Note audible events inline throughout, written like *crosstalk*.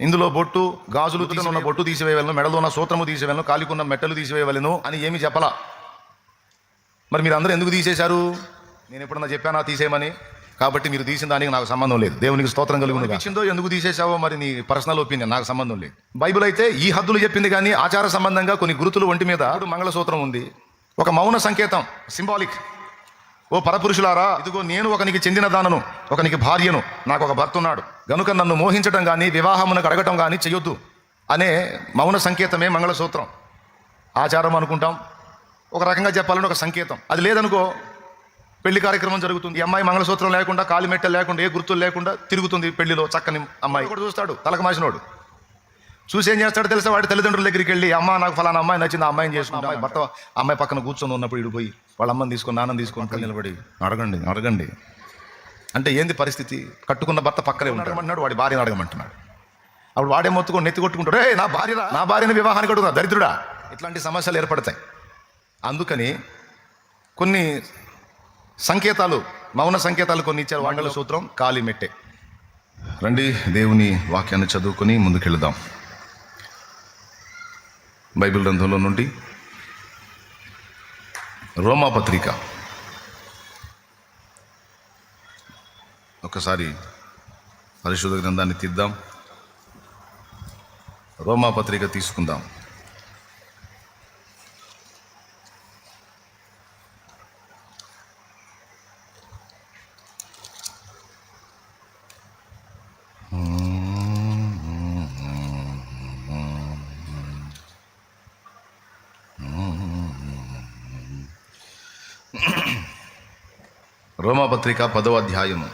ఇందులో బొట్టు గాజులు ఉన్న బొట్టు తీసివేయవలను మెడలో ఉన్న సూత్రము తీసివేయలను కాలికున్న మెట్టలు తీసివేయవలను అని ఏమి చెప్పలా? మరి మీరు అందరూ ఎందుకు తీసేశారు? నేను ఎప్పుడన్నా చెప్పానా తీసేయమని? కాబట్టి మీరు తీసిన దానికి నాకు సంబంధం లేదు. దేవునికి స్తోత్రం కలిగి ఇచ్చిందో ఎందుకు తీసేశావో మరి నీ పర్సనల్ ఒపీనియన్ నాకు సంబంధం లేదు. బైబిల్ అయితే ఈ హద్దులు చెప్పింది కానీ ఆచార సంబంధంగా కొన్ని గురుతులు ఒంటి మీద మంగళసూత్రం ఉంది. ఒక మౌన సంకేతం సింబాలిక్. ఓ పరపురుషులారా ఇదిగో నేను ఒకనికి చెందిన దానను ఒకనికి భార్యను నాకు ఒక భర్త ఉన్నాడు గనుక నన్ను మోహించడం కానీ వివాహమునకు అడగటం కానీ చేయొద్దు అనే మౌన సంకేతమే మంగళసూత్రం. ఆచారం అనుకుంటాం. ఒక రకంగా చెప్పాలంటే ఒక సంకేతం. అది లేదనుకో పెళ్ళి కార్యక్రమం జరుగుతుంది. ఈ అమ్మాయి మంగళసూత్రం లేకుండా కాలిమెట్ట లేకుండా ఏ గుర్తులు లేకుండా తిరుగుతుంది పెళ్ళిలో చక్కని అమ్మాయి. కూడా చూస్తాడు తలకు మాసినోడు. చూసి ఏం చేస్తాడు తెలుసా? వాడి తల్లిదండ్రుల దగ్గరికి వెళ్ళి అమ్మ నాకు ఫలానా అమ్మాయి నచ్చింది అమ్మాయిని చేసుకుంటా అమ్మాయి భర్త అమ్మాయి పక్కన కూర్చొని ఉన్నప్పుడు ఇడిపోయి వాళ్ళ అమ్మని తీసుకొని నాన్నని తీసుకొని పక్కన నిలబడి అడగండి అడగండి. అంటే ఏంది పరిస్థితి? కట్టుకున్న భర్త పక్కనే ఉంటాడు. వాడి భార్యను అడగమంటున్నాడు. అప్పుడు వాడే మొత్తుకొని నెత్తి కొట్టుకుంటాడు ఏ నా భార్య నా భార్యని వివాహానికి అడుగుతా దరిద్రుడా? ఇట్లాంటి సమస్యలు ఏర్పడతాయి. అందుకని కొన్ని సంకేతాలు మౌన సంకేతాలు కొన్ని ఇచ్చారు వాండల సూత్రం కాలి మెట్టే. రండి దేవుని వాక్యాన్ని చదువుకొని ముందుకెళ్దాం. బైబిల్ గ్రంథంలో నుండి రోమా పత్రిక. ఒకసారి పరిశోధ గ్రంథాన్ని తీద్దాం. రోమా పత్రిక తీసుకుందాం. పత్రిక పదవ అధ్యాయము.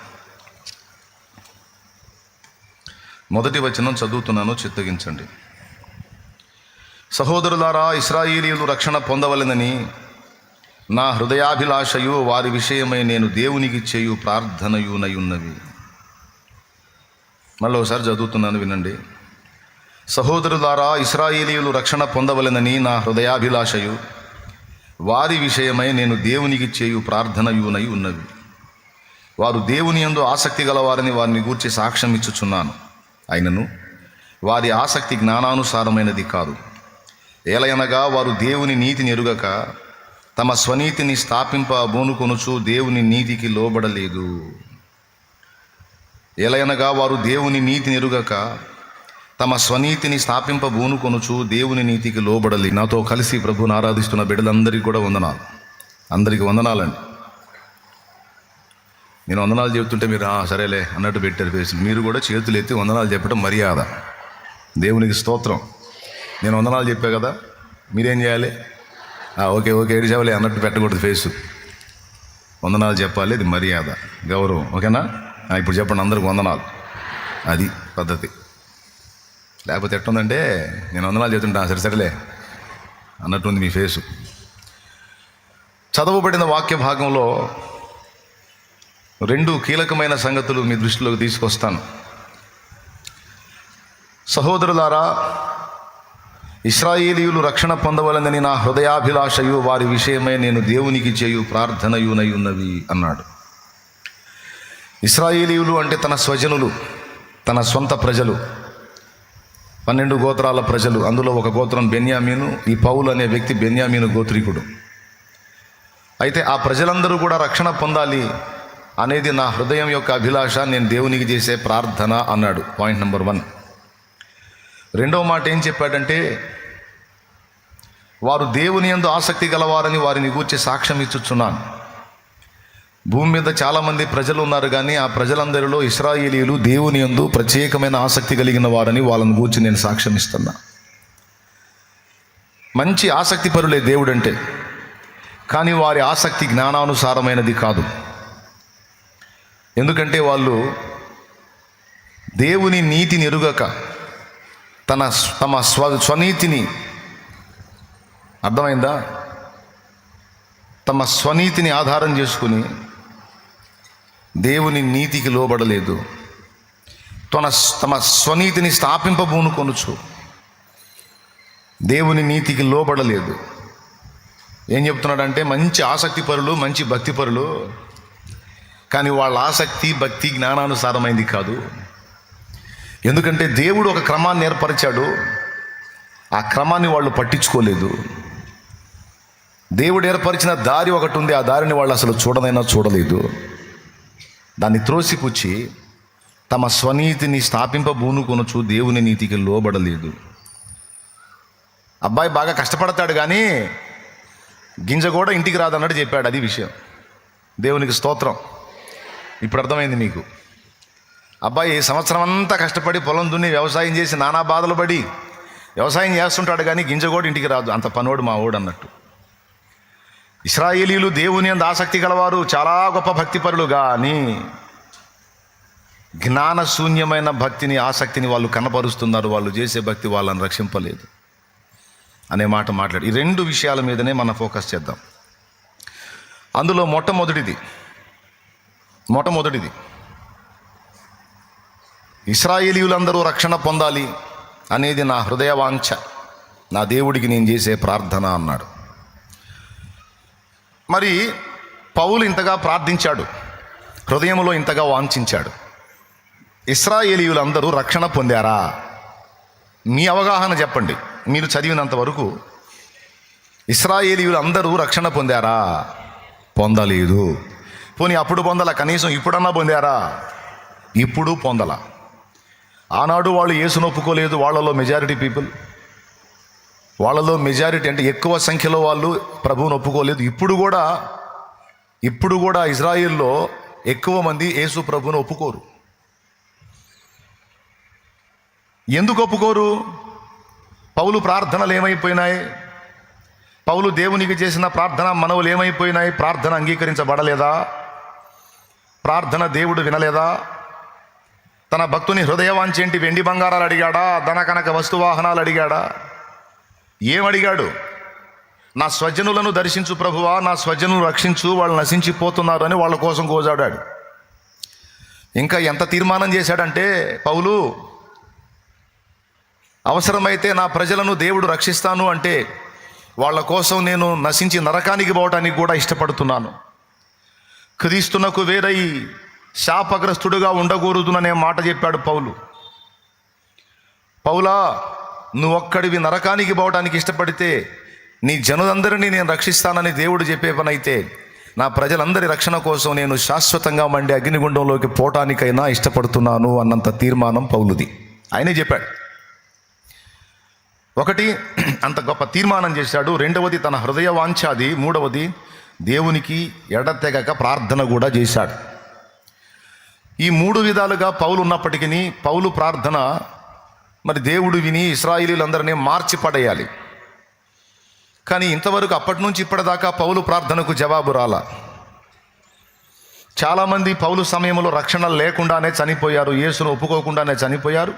మొదటి వచనం చదువుతున్నాను చిత్తగించండి. సహోదరులారా ఇస్రాయేలీలు రక్షణ పొందవలెనని నా హృదయాభిలాషయు వారి విషయమై నేను దేవునికి చేయు ప్రార్థనయునయున్నవి. మళ్ళీ ఒకసారి చదువుతున్నాను వినండి. సహోదరులారా ఇస్రాయేలీలు రక్షణ పొందవలెనని నా హృదయాభిలాషయు వారి విషయమై నేను దేవునికి చేయు ప్రార్థనయునై ఉన్నవి వారు దేవుని యందు ఆసక్తి గలవారని వారిని గూర్చి సాక్ష్యం ఇచ్చుచున్నాను. అయినను వారి ఆసక్తి జ్ఞానానుసారమైనది కాదు. ఏలయనగా వారు దేవుని నీతిని ఎరుగక తమ స్వనీతిని స్థాపింప బోనుకొనుచు దేవుని నీతికి లోబడలేదు. ఎలయనగా వారు దేవుని నీతిని ఎరుగక తమ స్వనీతిని స్థాపింప బోనుకొనుచు దేవుని నీతికి లోబడలేదు నాతో కలిసి ప్రభుని ఆరాధిస్తున్న బిడ్డలందరికీ కూడా వందనాలు. అందరికీ వందనాలండి. నేను వందనాలు చెబుతుంటే మీరు సరేలే అన్నట్టు పెట్టారు ఫేస్ మీరు కూడా చేతులు ఎత్తి వందనాలు చెప్పడం మర్యాద. దేవునికి స్తోత్రం. నేను వందనాలు చెప్పా కదా మీరేం చేయాలి? ఓకే ఓకే ఏడిచావలే అన్నట్టు పెట్టకూడదు ఫేసు. వందనాలు చెప్పాలి ఇది మర్యాద. గౌరవం ఓకేనా? ఇప్పుడు చెప్పండి అందరికి వందనాలు. అది పద్ధతి. లేకపోతే ఎట్టుందంటే నేను వందనాలు చెప్తుంటా సరే సరేలే అన్నట్టుంది మీ ఫేసు. చదవబడిన వాక్య భాగంలో రెండు కీలకమైన సంగతులు మీ దృష్టిలోకి తీసుకొస్తాను. సహోదరులారా ఇస్రాయేలీయులు రక్షణ పొందవలనని నా హృదయాభిలాషయు వారి విషయమై నేను దేవునికి చేయు ప్రార్థనయునై ఉన్నవి అన్నాడు. ఇస్రాయేలీయులు అంటే తన స్వజనులు తన సొంత ప్రజలు పన్నెండు గోత్రాల ప్రజలు అందులో ఒక గోత్రం బెన్యామీను ఈ పౌలు అనే వ్యక్తి బెన్యామీను గోత్రీకుడు. అయితే ఆ ప్రజలందరూ కూడా రక్షణ పొందాలి అనేది నా హృదయం యొక్క అభిలాష నేను దేవునికి చేసే ప్రార్థన అన్నాడు. పాయింట్ నెంబర్ వన్ రెండవ మాట ఏం చెప్పాడంటే వారు దేవుని యందు ఆసక్తి గలవారని వారిని గూర్చి సాక్ష్యం ఇచ్చుచున్నాను. భూమి మీద చాలామంది ప్రజలు ఉన్నారు కానీ ఆ ప్రజలందరిలో ఇస్రాయేలీలు దేవుని యందు ప్రత్యేకమైన ఆసక్తి కలిగిన వారని వాళ్ళని గూర్చి నేను సాక్ష్యం ఇస్తున్నా. మంచి ఆసక్తి పరులే దేవుడంటే కానీ వారి ఆసక్తి జ్ఞానానుసారమైనది కాదు. ఎందుకంటే వాళ్ళు దేవుని నీతిని ఎరుగక తన తమ స్వ స్వనీతిని అర్థమైందా? తమ స్వనీతిని ఆధారం చేసుకుని దేవుని నీతికి లోబడలేదు. తన తమ స్వనీతిని స్థాపింపబూనుకొనుచు దేవుని నీతికి లోబడలేదు. ఏం చెప్తున్నాడంటే మంచి ఆసక్తిపరులు మంచి భక్తిపరులు కానీ వాళ్ళ ఆసక్తి భక్తి జ్ఞానానుసారమైంది కాదు. ఎందుకంటే దేవుడు ఒక క్రమాన్ని ఏర్పరిచాడు. ఆ క్రమాన్ని వాళ్ళు పట్టించుకోలేదు. దేవుడు ఏర్పరిచిన దారి ఒకటి ఉంది. ఆ దారిని వాళ్ళు అసలు చూడనైనా చూడలేదు. దాన్ని త్రోసిపుచ్చి తమ స్వనీతిని స్థాపింపబూనుకొనొచ్చు దేవుని నీతికి లోబడలేదు. అబ్బాయి బాగా కష్టపడతాడు కానీ గింజ కూడా ఇంటికి రాదన్నట్టు చెప్పాడు. అది విషయం. దేవునికి స్తోత్రం. ఇప్పుడు అర్థమైంది మీకు అబ్బాయి ఈ సంవత్సరం అంతా కష్టపడి పొలం దున్ని వ్యవసాయం చేసి నానా బాధలు పడి వ్యవసాయం చేస్తుంటాడు కానీ గింజ కూడా ఇంటికి రాదు. అంత పనోడు మా ఓడు అన్నట్టు. ఇస్రాయేలీలు దేవుని అంత ఆసక్తి గలవారు చాలా గొప్ప భక్తిపరులు కానీ జ్ఞానశూన్యమైన భక్తిని ఆసక్తిని వాళ్ళు కనపరుస్తున్నారు. వాళ్ళు చేసే భక్తి వాళ్ళని రక్షింపలేదు. అనే మాట మాట్లాడి. ఈ రెండు విషయాల మీదనే మనం ఫోకస్ చేద్దాం. అందులో మొట్టమొదటిది మొట్టమొదటిది. ఇస్రాయేలీయులందరూ రక్షణ పొందాలి అనేది నా హృదయ వాంఛ. నా దేవుడికి నేను చేసే ప్రార్థన అన్నాడు. మరి పౌలు ఇంతగా ప్రార్థించాడు. హృదయంలో ఇంతగా వాంఛించాడు. ఇస్రాయేలీయులందరూ రక్షణ పొందారా? మీ అవగాహన చెప్పండి. మీరు చదివినంత వరకు అందరూ రక్షణ పొందారా? పొందలేదు. పోనీ అప్పుడు పొందల? కనీసం ఇప్పుడన్నా పొందారా? ఇప్పుడు పొందల. ఆనాడు వాళ్ళు ఏసును ఒప్పుకోలేదు వాళ్ళలో మెజారిటీ పీపుల్. వాళ్ళలో మెజారిటీ అంటే ఎక్కువ సంఖ్యలో వాళ్ళు ప్రభువును ఒప్పుకోలేదు. ఇప్పుడు కూడా ఇప్పుడు కూడా ఇజ్రాయిల్లో ఎక్కువ మంది యేసు ప్రభువును ఒప్పుకోరు. ఎందుకు ఒప్పుకోరు? పౌలు ప్రార్థనలు ఏమైపోయినాయి? పౌలు దేవునికి చేసిన ప్రార్థన మనవులు ఏమైపోయినాయి? ప్రార్థన అంగీకరించబడలేదా? ప్రార్థన దేవుడు వినలేదా? తన భక్తుని హృదయవాంచేంటి వెండి బంగారాలు అడిగాడా? ధన కనక వస్తువాహనాలు అడిగాడా? ఏమడిగాడు? నా స్వజనులను దర్శించు ప్రభువా నా స్వజనులు రక్షించు వాళ్ళు నశించిపోతున్నారు అని వాళ్ళ కోసం కోజాడాడు ఇంకా ఎంత తీర్మానం చేశాడంటే పౌలు అవసరమైతే నా ప్రజలను దేవుడు రక్షిస్తాను అంటే వాళ్ళ కోసం నేను నశించి నరకానికి పోవటానికి కూడా ఇష్టపడుతున్నాను. క్రీస్తునకు వేరై శాపగ్రస్తుడుగా ఉండకూడదుననే మాట చెప్పాడు పౌలు. పౌలా నువ్వు ఒక్కడివి నరకానికి పోవడానికి ఇష్టపడితే నీ జనులందరినీ నేను రక్షిస్తానని దేవుడు చెప్పే పనైతే నా ప్రజలందరి రక్షణ కోసం నేను శాశ్వతంగా మండే అగ్నిగుండంలోకి పోవటానికైనా ఇష్టపడుతున్నాను అన్నంత తీర్మానం పౌలుది. ఆయనే చెప్పాడు. ఒకటి అంత గొప్ప తీర్మానం చేశాడు. రెండవది తన హృదయ వాంఛాది మూడవది దేవునికి ఎడతెగక ప్రార్థన కూడా చేశాడు. ఈ మూడు విధాలుగా పౌలు ఉన్నప్పటికీ పౌలు ప్రార్థన మరి దేవుడు విని ఇస్రాయిలీలందరినీ మార్చి పడేయాలి. కానీ ఇంతవరకు అప్పటి నుంచి ఇప్పటిదాకా పౌలు ప్రార్థనకు జవాబు రాల. చాలామంది పౌలు సమయంలో రక్షణ లేకుండానే చనిపోయారు యేసును ఒప్పుకోకుండానే చనిపోయారు.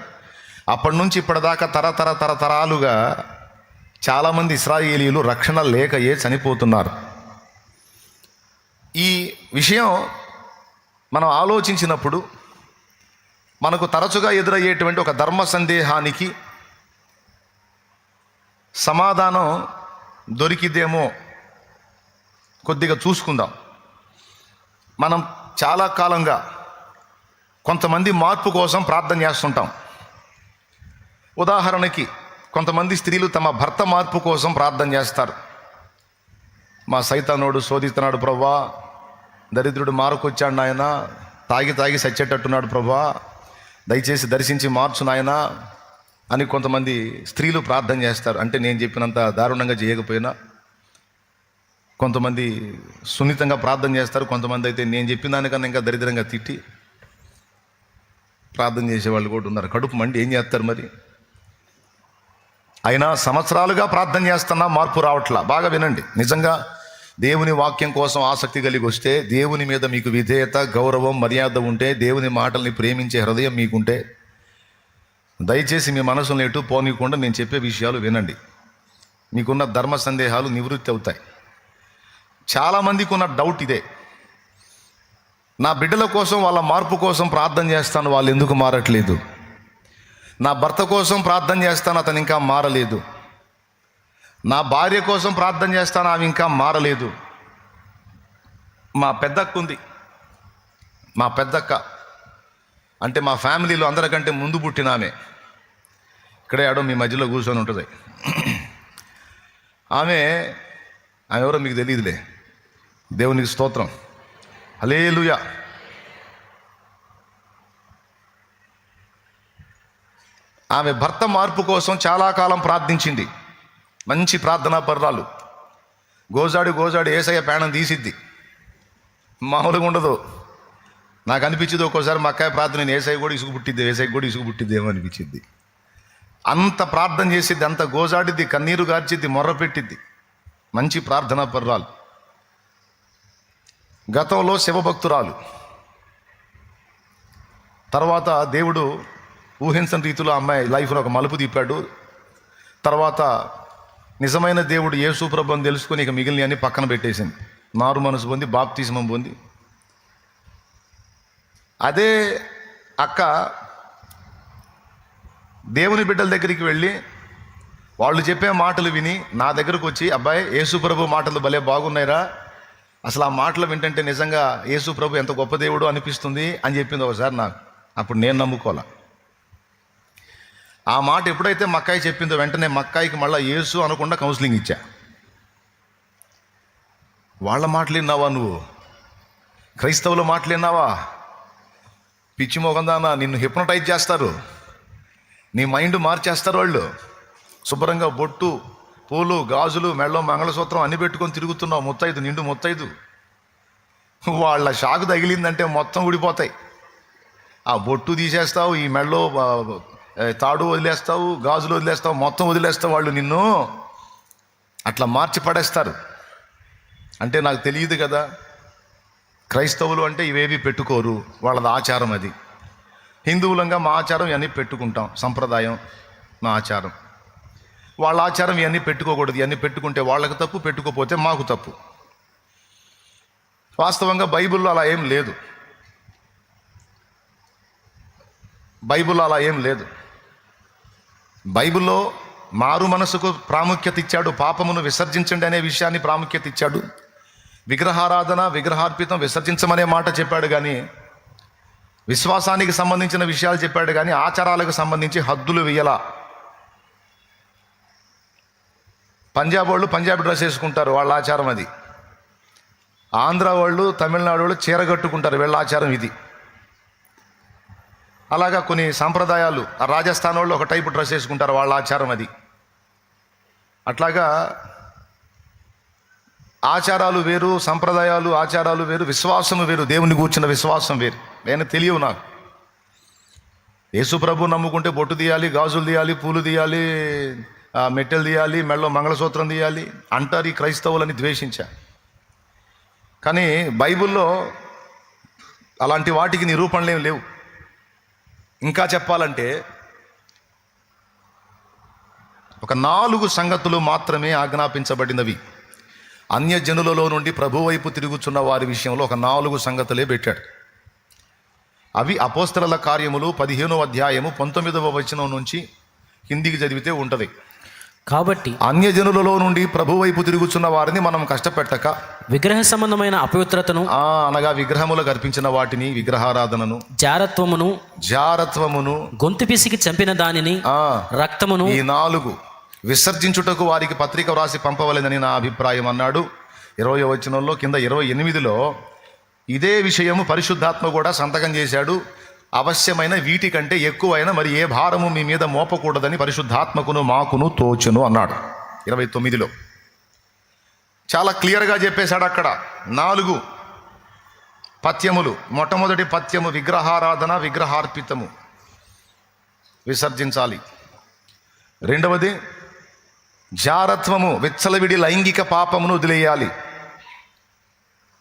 అప్పటి నుంచి ఇప్పటిదాకా తరతర తరతరాలుగా చాలామంది ఇస్రాయేలీలు రక్షణ లేకయే చనిపోతున్నారు. విషయం మనం ఆలోచించినప్పుడు మనకు తరచుగా ఎదురయ్యేటువంటి ఒక ధర్మ సందేహానికి సమాధానం దొరికిదేమో కొద్దిగా చూసుకుందాం. మనం చాలా కాలంగా కొంతమంది మార్పు కోసం ప్రార్థన చేస్తుంటాం. ఉదాహరణకి కొంతమంది స్త్రీలు తమ భర్త మార్పు కోసం ప్రార్థన చేస్తారు. మా సైతానోడు శోధిస్తున్నాడు ప్రవ్వా దరిద్రుడు మారుకొచ్చాడు నాయన. తాగి తాగి సచ్చేటట్టున్నాడు ప్రభా. దయచేసి దర్శించి మార్చు నాయన అని కొంతమంది స్త్రీలు ప్రార్థన చేస్తారు. అంటే నేను చెప్పినంత దారుణంగా చేయకపోయినా కొంతమంది సున్నితంగా ప్రార్థన చేస్తారు. కొంతమంది అయితే నేను చెప్పిన దానికన్నా ఇంకా దరిద్రంగా తిట్టి ప్రార్థన చేసేవాళ్ళు కూడా ఉన్నారు. కడుపు మండి ఏం చేస్తారు మరి? అయినా సంవత్సరాలుగా ప్రార్థన చేస్తున్నా మార్పు రావట్లా. బాగా వినండి. నిజంగా దేవుని వాక్యం కోసం ఆసక్తి కలిగి వస్తే దేవుని మీద మీకు విధేయత గౌరవం మర్యాద ఉంటే దేవుని మాటల్ని ప్రేమించే హృదయం మీకుంటే దయచేసి మీ మనసులను ఎటు పోనీయకుండా నేను చెప్పే విషయాలు వినండి. మీకున్న ధర్మ సందేహాలు నివృత్తి అవుతాయి. చాలామందికి ఉన్న డౌట్ ఇదే. నా బిడ్డల కోసం వాళ్ళ మార్పు కోసం ప్రార్థన చేస్తాను వాళ్ళు ఎందుకు మారట్లేదు? నా భర్త కోసం ప్రార్థన చేస్తాను అతను ఇంకా మారలేదు. నా భార్య కోసం ప్రార్థన చేస్తాను ఆమె ఇంకా మారలేదు. మా పెద్దక్క ఉంది మా పెద్దక్క. అంటే మా ఫ్యామిలీలో అందరికంటే ముందు పుట్టిన ఆమె. ఇక్కడే ఆడో మీ మధ్యలో కూర్చొని ఉంటుంది. ఆమె ఆమె ఎవరో మీకు తెలియదులే. దేవునికి స్తోత్రం. హలేలుయా ఆమె భర్త మార్పు కోసం చాలా కాలం ప్రార్థించింది. మంచి ప్రార్థనా పర్రాలు. గోజాడు గోజాడు ఏసయ్య పేణం తీసిద్ది. మామూలుగా ఉండదు. నాకు అనిపించింది ఒక్కోసారి మా అక్కయ్య ప్రార్థన నేను ఏసై కూడా ఇసుగు పుట్టిద్ది ఏసై కూడా ఇసుగు పుట్టిద్ది ఏమో అనిపించింది. అంత ప్రార్థన చేసిద్ది అంత గోజాడిద్ది కన్నీరు గార్చిద్ది మొర్ర పెట్టిద్ది. మంచి ప్రార్థనా పర్రాలు. గతంలో శివభక్తురాలు. తర్వాత దేవుడు ఊహించని రీతిలో అమ్మాయి లైఫ్లో ఒక మలుపు తిప్పాడు తర్వాత నిజమైన దేవుడు యేసు ప్రభు అని తెలుసుకొని ఇక మిగిలిన అన్ని పక్కన పెట్టేసింది. మారు మనసు పొంది బాప్తిజమం పొంది. అదే అక్క దేవుని బిడ్డల దగ్గరికి వెళ్ళి వాళ్ళు చెప్పే మాటలు విని నా దగ్గరకు వచ్చి అబ్బాయి యేసుప్రభు మాటలు భలే బాగున్నాయిరా. అసలు ఆ మాటలు వింటంటే నిజంగా యేసుప్రభు ఎంత గొప్ప దేవుడు అనిపిస్తుంది అని చెప్పింది ఒకసారి నాకు. అప్పుడు నేను నమ్ముకోలే ఆ మాట ఎప్పుడైతే మక్కాయి చెప్పిందో వెంటనే మక్కాయికి మళ్ళీ యేసు అనకుండా కౌన్సిలింగ్ ఇచ్చా. వాళ్ళ మాటలు విన్నావా నువ్వు? క్రైస్తవుల మాటలు విన్నావా? పిచ్చి మొగందానా నిన్ను హిప్నటైజ్ చేస్తారు. నీ మైండ్ మార్చేస్తారు వాళ్ళు. శుభ్రంగా బొట్టు పూలు గాజులు మెళ్ళో మంగళసూత్రం అన్ని పెట్టుకొని తిరుగుతున్నావు. ముత్తైదు నిండు ముత్తైదు. వాళ్ళ షాకు తగిలిందంటే మొత్తం ఊడిపోతాయి. ఆ బొట్టు తీసేస్తావు ఈ మెళ్ళో తాడు వదిలేస్తావు గాజులు వదిలేస్తావు మొత్తం వదిలేస్తావు వాళ్ళు నిన్ను. అట్లా మార్చి పడేస్తారు. అంటే నాకు తెలియదు కదా క్రైస్తవులు అంటే ఇవేవి పెట్టుకోరు వాళ్ళది ఆచారం అది. హిందువులంగా మా ఆచారం ఇవన్నీ పెట్టుకుంటాం సంప్రదాయం మా ఆచారం. వాళ్ళ ఆచారం ఇవన్నీ పెట్టుకోకూడదు ఇవన్నీ పెట్టుకుంటే వాళ్ళకి తప్పు పెట్టుకోపోతే మాకు తప్పు. వాస్తవంగా బైబిల్లో అలా ఏం లేదు. బైబిల్లో అలా ఏం లేదు. బైబిల్లో మారు మనసుకు ప్రాముఖ్యత ఇచ్చాడు పాపమును విసర్జించండి అనే విషయాన్ని ప్రాముఖ్యత ఇచ్చాడు. విగ్రహారాధన విగ్రహార్పితం విసర్జించమనే మాట చెప్పాడు కానీ విశ్వాసానికి సంబంధించిన విషయాలు చెప్పాడు కానీ ఆచారాలకు సంబంధించి హద్దులు వేయలా. పంజాబ్ వాళ్ళు పంజాబీ డ్రెస్ వేసుకుంటారు వాళ్ళ ఆచారం అది. ఆంధ్ర వాళ్ళు తమిళనాడు వాళ్ళు చీర కట్టుకుంటారు వీళ్ళ ఆచారం ఇది. అలాగా కొన్ని సాంప్రదాయాలు ఆ రాజస్థాన్ వాళ్ళు ఒక టైపు డ్రెస్ వేసుకుంటారు వాళ్ళ ఆచారం అది. అట్లాగా ఆచారాలు వేరు సంప్రదాయాలు ఆచారాలు వేరు విశ్వాసము వేరు దేవుని కూర్చున్న విశ్వాసం వేరు. నేను తెలియవు నాకు. యేసు ప్రభు నమ్ముకుంటే బొట్టు తీయాలి గాజులు తీయాలి పూలు తీయాలి మెట్టెలు తీయాలి మెళ్ళో మంగళసూత్రం తీయాలి అంటారు ఈ క్రైస్తవులని ద్వేషించా. కానీ బైబిల్లో అలాంటి వాటికి నిరూపణలు లేవు. ఇంకా చెప్పాలంటే ఒక నాలుగు సంగతులు మాత్రమే ఆజ్ఞాపించబడినవి. అన్యజనులలో నుండి ప్రభు వైపు తిరుగుచున్న వారి విషయంలో ఒక నాలుగు సంగతులే పెట్టాడు. అవి అపోస్తల కార్యములు పదిహేనో అధ్యాయము పంతొమ్మిదవ వచనం నుంచి హిందీకి చదివితే ఉంటుంది. కాబట్టి అన్యజనులలో నుండి ప్రభు వైపు తిరుగుచున్న వారిని మనం కష్టపెట్టక విగ్రహ సంబంధమైన అపవిత్రతను ఆ అనగా విగ్రహములకు అర్పించిన వాటిని విగ్రహారాధనను జారత్వమును జారత్వమును గొంతు పిసికి చంపిన దానిని ఆ రక్తమును ఈ నాలుగు విసర్జించుటకు వారికి పత్రిక వ్రాసి పంపవలెనని నా అభిప్రాయం అన్నాడు. ఇరవై వచనంలో కింద ఇరవై ఎనిమిదిలో ఇదే విషయము పరిశుద్ధాత్మ కూడా సంతకం చేశాడు. అవశ్యమైన వీటికంటే ఎక్కువైన మరి ఏ భారము మీ మీద మోపకూడదని పరిశుద్ధాత్మకును మాకును తోచును అన్నాడు. ఇరవై తొమ్మిదిలో. చాలా క్లియర్గా చెప్పేశాడు అక్కడ. నాలుగు పథ్యములు మొట్టమొదటి పథ్యము విగ్రహారాధన విగ్రహార్పితము. విసర్జించాలి. రెండవది జారత్వము విచ్చలవిడి లైంగిక పాపమును వదిలేయాలి.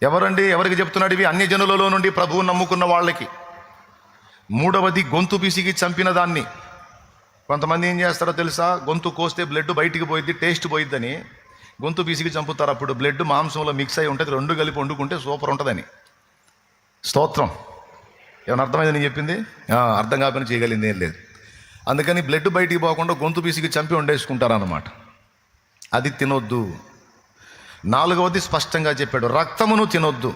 ఎవరండి? ఎవరికి చెప్తున్నాడు ఇవి? అన్య జనులలో నుండి ప్రభువు నమ్ముకున్న వాళ్ళకి. మూడవది గొంతు పిసికి చంపిన దాన్ని. కొంతమంది ఏం చేస్తారో తెలుసా? గొంతు కోస్తే బ్లడ్ బయటికి పోయిద్ది టేస్ట్ పోయిద్దని. గొంతు పిసికి చంపుతారు అప్పుడు బ్లడ్ మాంసంలో మిక్స్ అయి ఉంటుంది రెండు కలిపి వండుకుంటే సూపర్ ఉంటుందని. స్తోత్రం. ఏమైనా అర్థమైంది నేను చెప్పింది? అర్థం కాకుండా చేయగలిగింది ఏం లేదు. అందుకని బ్లడ్ బయటికి పోకుండా గొంతు పీసికి చంపి వండేసుకుంటారన్నమాట. అది తినొద్దు. నాలుగవది స్పష్టంగా చెప్పాడు రక్తమును తినొద్దు.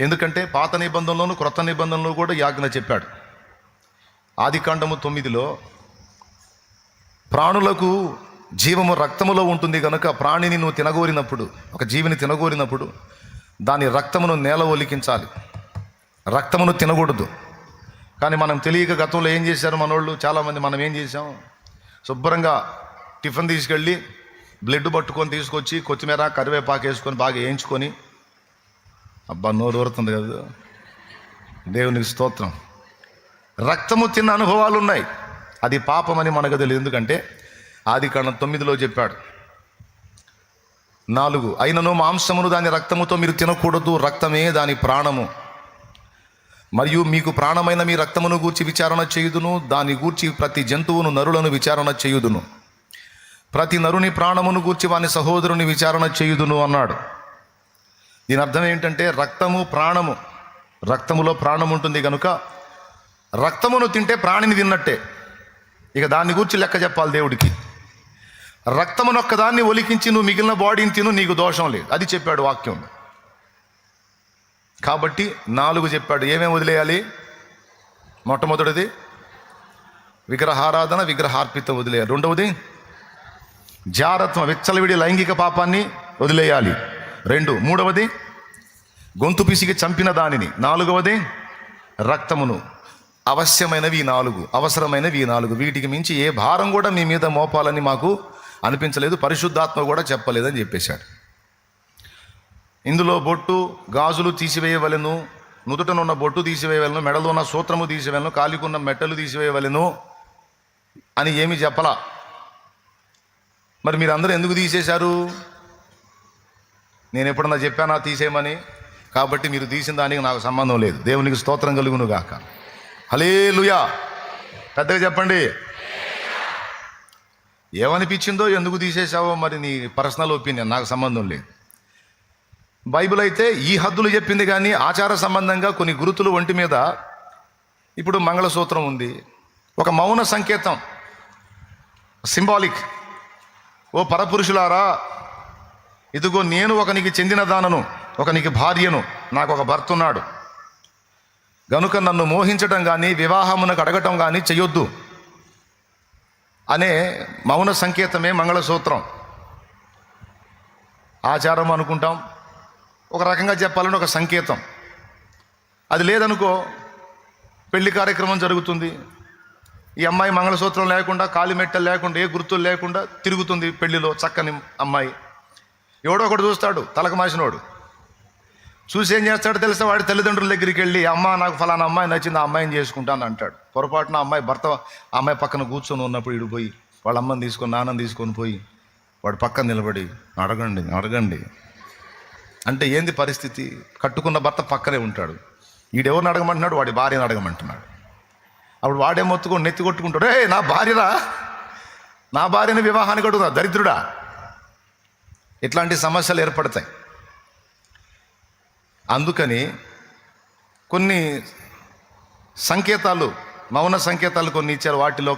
ఎందుకంటే పాత నిబంధనలోను క్రొత్త నిబంధనలో కూడా యాజ్ఞ చెప్పాడు. ఆదికాండము తొమ్మిదిలో ప్రాణులకు జీవము రక్తములో ఉంటుంది కనుక ప్రాణిని నువ్వు తినగోరినప్పుడు ఒక జీవిని తినగోరినప్పుడు దాని రక్తమును నేల ఒలికించాలి. రక్తమును తినకూడదు. కానీ మనం తెలియక గతంలో ఏం చేశారు మనోళ్ళు? చాలామంది మనం ఏం చేసాం శుభ్రంగా టిఫిన్ తీసుకెళ్ళి బ్లడ్ పట్టుకొని తీసుకొచ్చి కొత్తిమీర కరివేపాకు వేసుకొని బాగా వేయించుకొని అబ్బా నోరు ఊరుతుంది కదా. దేవునికి స్తోత్రం. రక్తము తిన్న అనుభవాలు ఉన్నాయి అది పాపమని మనకు తెలియదు. ఎందుకంటే ఆది కాండం తొమ్మిదిలో చెప్పాడు. నాలుగు అయినను మాంసమును దాని రక్తముతో మీరు తినకూడదు. రక్తమే దాని ప్రాణము. మరియు మీకు ప్రాణమైన మీ రక్తమును గూర్చి విచారణ చేయుదును. దాని గూర్చి ప్రతి జంతువును నరులను విచారణ చేయుదును. ప్రతి నరుని ప్రాణమును గూర్చి వాని సహోదరుని విచారణ చేయుదును అన్నాడు. దీని అర్థం ఏంటంటే రక్తము ప్రాణము. రక్తములో ప్రాణం ఉంటుంది కనుక రక్తమును తింటే ప్రాణిని తిన్నట్టే. ఇక దాన్ని గురించి లెక్క చెప్పాలి దేవుడికి. రక్తమునొక్కదాన్ని ఒలికించి నువ్వు మిగిలిన బాడీని తిను నీకు దోషం లేదు. అది చెప్పాడు వాక్యం. కాబట్టి నాలుగు చెప్పాడు. ఏమేమి వదిలేయాలి? మొట్టమొదటిది విగ్రహారాధన విగ్రహార్పితం వదిలేయాలి. రెండవది జారత్వం విచ్చలవిడి లైంగిక పాపాన్ని వదిలేయాలి. రెండు. మూడవది గొంతు పిసికి చంపిన దానిని. నాలుగవది రక్తమును. అవశ్యమైనవి ఈ నాలుగు. అవసరమైనవి ఈ నాలుగు. వీటికి మించి ఏ భారం కూడా మీ మీద మోపాలని మాకు అనిపించలేదు. పరిశుద్ధాత్మ కూడా చెప్పలేదని చెప్పేశాడు. ఇందులో బొట్టు గాజులు తీసివేయవలను. నుదుటనున్న బొట్టు తీసివేయవలను. మెడలో ఉన్న సూత్రము తీసివేయలను కాలికున్న మెట్టలు తీసివేయవలను అని ఏమి చెప్పలా? మరి మీరు అందరూ ఎందుకు తీసేశారు? నేను ఎప్పుడన్నా చెప్పానా తీసేయమని? కాబట్టి మీరు తీసిన దానికి నాకు సంబంధం లేదు. దేవునికి స్తోత్రం కలుగును గాక హలే పెద్దగా చెప్పండి. ఏమనిపించిందో ఎందుకు తీసేసావో మరి నీ పర్సనల్ ఒపీనియన్ నాకు సంబంధం లేదు. బైబిల్ అయితే ఈ హద్దులు చెప్పింది కానీ ఆచార సంబంధంగా కొన్ని గురుతులు ఒంటి మీద ఇప్పుడు మంగళసూత్రం ఉంది. ఒక మౌన సంకేతం. సింబాలిక్. ఓ పరపురుషులారా ఇదిగో నేను ఒకనికి చెందిన దానను ఒకనికి భార్యను నాకు ఒక భర్త ఉన్నాడు గనుక నన్ను మోహించటం కానీ వివాహమునకు అడగటం కానీ చెయ్యొద్దు. అనే మౌన సంకేతమే మంగళసూత్రం. ఆచారం అనుకుంటాం. ఒక రకంగా చెప్పాలంటే ఒక సంకేతం. అది లేదనుకో పెళ్ళి కార్యక్రమం జరుగుతుంది. ఈ అమ్మాయి మంగళసూత్రం లేకుండా కాలిమెట్టలు లేకుండా ఏ గుర్తులు లేకుండా తిరుగుతుంది పెళ్ళిలో చక్కని అమ్మాయి. ఎవడో ఒకడు చూస్తాడు తలకు మాసినోడు. చూసి ఏం చేస్తాడు తెలుసా? వాడి తల్లిదండ్రుల దగ్గరికి వెళ్ళి అమ్మ నాకు ఫలానా అమ్మాయి నచ్చింది ఆ అమ్మాయిని చేసుకుంటాను అంటాడు. పొరపాటున అమ్మాయి భర్త అమ్మాయి పక్కన కూర్చొని ఉన్నప్పుడు ఇడు పోయి వాళ్ళ అమ్మని తీసుకొని నాన్నని తీసుకొని పోయి వాడు పక్కన నిలబడి అడగండి అడగండి. అంటే ఏంది పరిస్థితి? కట్టుకున్న భర్త పక్కనే ఉంటాడు. వీడెవరిని అడగమంటున్నాడు? వాడి భార్యను అడగమంటున్నాడు. అప్పుడు వాడే మొత్తుకొని నెత్తి కొట్టుకుంటాడు ఏ నా భార్యరా? నా భార్యని వివాహానికి అడుగుదా దరిద్రుడా? ఇట్లాంటి సమస్యలు ఏర్పడతాయి. అందుకని కొన్ని సంకేతాలు మౌన సంకేతాలు కొన్ని ఇచ్చారు. వాటిలో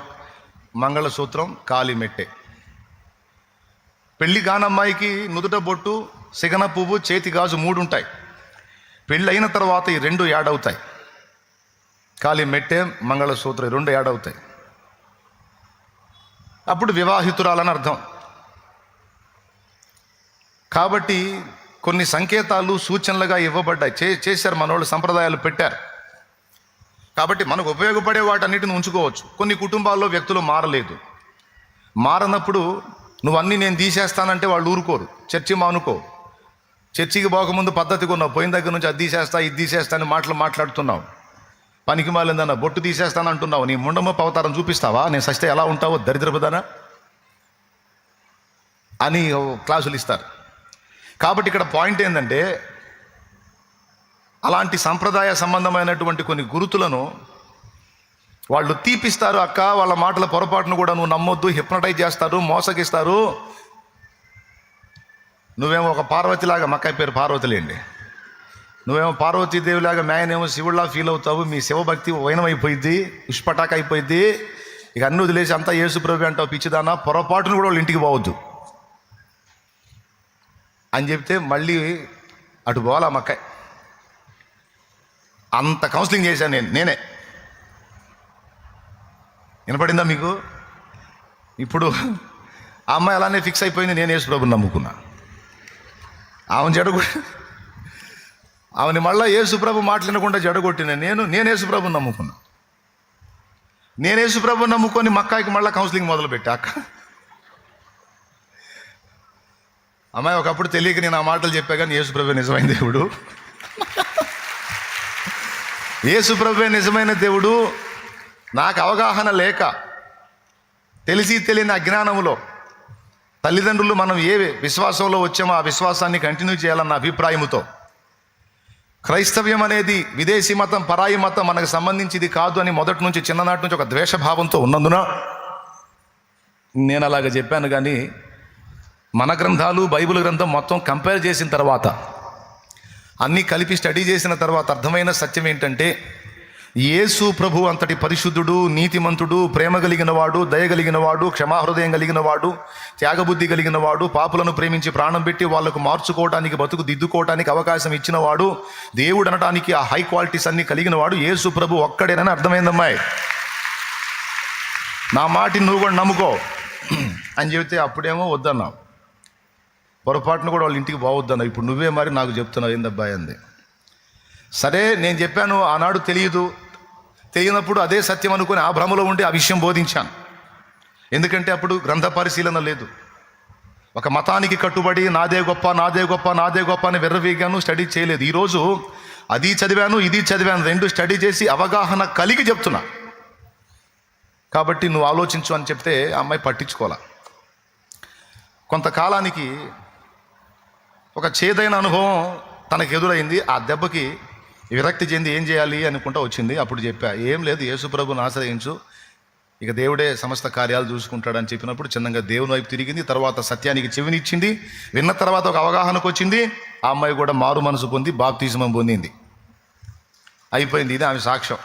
మంగళసూత్రం కాలిమెట్టే పెళ్ళి కానమ్మాయికి నుదుట బొట్టు సిగన పువ్వు చేతి గాజు మూడు ఉంటాయి పెళ్ళి అయిన తర్వాత ఈ రెండు యాడ్ అవుతాయి. కాలి మెట్టే మంగళసూత్రం రెండు యాడ్ అవుతాయి. అప్పుడు వివాహితురాలని అర్థం. కాబట్టి కొన్ని సంకేతాలు సూచనలుగా ఇవ్వబడ్డాయి. చే చేశారు మనోళ్ళు సంప్రదాయాలు పెట్టారు. కాబట్టి మనకు ఉపయోగపడే వాటన్నిటిని ఉంచుకోవచ్చు. కొన్ని కుటుంబాల్లో వ్యక్తులు మారలేదు. మారనప్పుడు నువ్వు అన్నీ నేను తీసేస్తానంటే వాళ్ళు ఊరుకోరు. చర్చి మానుకో. చర్చికి పోకముందు పద్ధతి కొన్నావు. పోయిన దగ్గర నుంచి అది తీసేస్తా ఇది తీసేస్తా అని మాటలు మాట్లాడుతున్నావు. పనికి మాలిందన్న బొట్టు తీసేస్తాను అంటున్నావు. నీ ముండమ్మ అవతారం చూపిస్తావా? నేను సస్తే ఎలా ఉంటావో దరిద్రపదనా? అని క్లాసులు ఇస్తారు. కాబట్టి ఇక్కడ పాయింట్ ఏంటంటే అలాంటి సంప్రదాయ సంబంధమైనటువంటి కొన్ని గురుతులను వాళ్ళు తీపిస్తారు అక్క వాళ్ళ మాటల పొరపాటును కూడా నువ్వు నమ్మొద్దు హిప్నటైజ్ చేస్తారు మోసగిస్తారు. నువ్వేమో ఒక పార్వతిలాగా మక్కాయి పేరు పార్వతిలేండి నువ్వేమో పార్వతీదేవిలాగా మేనేమో శివుడిలా ఫీల్ అవుతావు మీ శివభక్తి వైనమైపోయింది ఉష్పటాక్ అయిపోయింది ఇక అన్ని వదిలేసి అంతా యేసుప్రభు అంటావు పిచ్చిదానా పొరపాటును కూడా వాళ్ళు ఇంటికి పోవద్దు. అని చెప్తే మళ్ళీ అటు పోవాలా మక్కాయ్ అంత కౌన్సిలింగ్ చేశాను నేను నేనే. వినపడిందా మీకు? ఇప్పుడు ఆ అమ్మాయి అలానే ఫిక్స్ అయిపోయింది నేను యేసుప్రభుని నమ్ముకున్నా. ఆమె జడగొట్టి ఆమెని మళ్ళీ యేసుప్రభు మాట్లాడకుండా జడగొట్టిన నేను నేను యేసుప్రభుని నమ్ముకున్నా. నేను యేసుప్రభుని నమ్ముకొని మక్కాయికి మళ్ళీ కౌన్సిలింగ్ మొదలుపెట్టా. అక్క అమ్మాయి ఒకప్పుడు తెలియక నేను ఆ మాటలు చెప్పా కానీ యేసుప్రభు నిజమైన దేవుడు. యేసుప్రభే నిజమైన దేవుడు నాకు అవగాహన లేక తెలిసి తెలియని అజ్ఞానములో తల్లిదండ్రులు మనం ఏ విశ్వాసంలో వచ్చామో ఆ విశ్వాసాన్ని కంటిన్యూ చేయాలన్న అభిప్రాయంతో క్రైస్తవ్యం అనేది విదేశీ మతం పరాయి మతం మనకు సంబంధించింది కాదు అని మొదటి నుంచి చిన్ననాటి నుంచి ఒక ద్వేషభావంతో ఉన్నందున నేను అలాగ చెప్పాను కానీ మన గ్రంథాలు బైబిల్ గ్రంథం మొత్తం కంపేర్ చేసిన తర్వాత అన్నీ కలిపి స్టడీ చేసిన తర్వాత అర్థమైన సత్యం ఏంటంటే యేసు ప్రభు అంతటి పరిశుద్ధుడు నీతిమంతుడు ప్రేమ కలిగిన వాడు దయ కలిగినవాడు క్షమాహృదయం కలిగిన వాడు త్యాగబుద్ధి కలిగిన వాడు పాపులను ప్రేమించి ప్రాణం పెట్టి వాళ్ళకు మార్చుకోవడానికి బతుకు దిద్దుకోవడానికి అవకాశం ఇచ్చినవాడు దేవుడు అనడానికి ఆ హై క్వాలిటీస్ అన్ని కలిగిన వాడు యేసు ప్రభు ఒక్కడేనని అర్థమైందమ్మాయి. నా మాటిని నువ్వు కూడా నమ్ముకో. *clears throat* అని చెబితే అప్పుడేమో వద్దన్నావు. పొరపాటును కూడా వాళ్ళ ఇంటికి పోవద్దన్నావు. ఇప్పుడు నువ్వే మరి నాకు చెప్తున్నావు ఏందబ్బాయి అంది. సరే నేను చెప్పాను ఆనాడు తెలియదు. తెలియనప్పుడు అదే సత్యం అనుకుని ఆ భ్రమలో ఉండి ఆ విషయం బోధించాను. ఎందుకంటే అప్పుడు గ్రంథ పరిశీలన లేదు. ఒక మతానికి కట్టుబడి నాదే గొప్ప నాదే గొప్ప నాదే గొప్ప అని విర్రవీగాను స్టడీ చేయలేదు. ఈరోజు అది చదివాను ఇది చదివాను రెండు స్టడీ చేసి అవగాహన కలిగి చెప్తున్నా. కాబట్టి నువ్వు ఆలోచించు అని చెప్తే ఆ అమ్మాయి పట్టించుకోవాలా? కొంతకాలానికి ఒక చేదైన అనుభవం తనకు ఎదురైంది. ఆ దెబ్బకి విరక్తి చెంది ఏం చేయాలి అనుకుంటా వచ్చింది. అప్పుడు చెప్పా ఏం లేదు యేసుప్రభుని ఆశ్రయించు. ఇక దేవుడే సమస్త కార్యాలు చూసుకుంటాడని చెప్పినప్పుడు చిన్నగా దేవుని వైపు తిరిగింది. తర్వాత సత్యానికి చెవినిచ్చింది. విన్న తర్వాత ఒక అవగాహనకు వచ్చింది. ఆ అమ్మాయి కూడా మారు మనసు పొంది బాప్తిజమం పొందింది. అయిపోయింది. ఇది ఆమె సాక్ష్యం.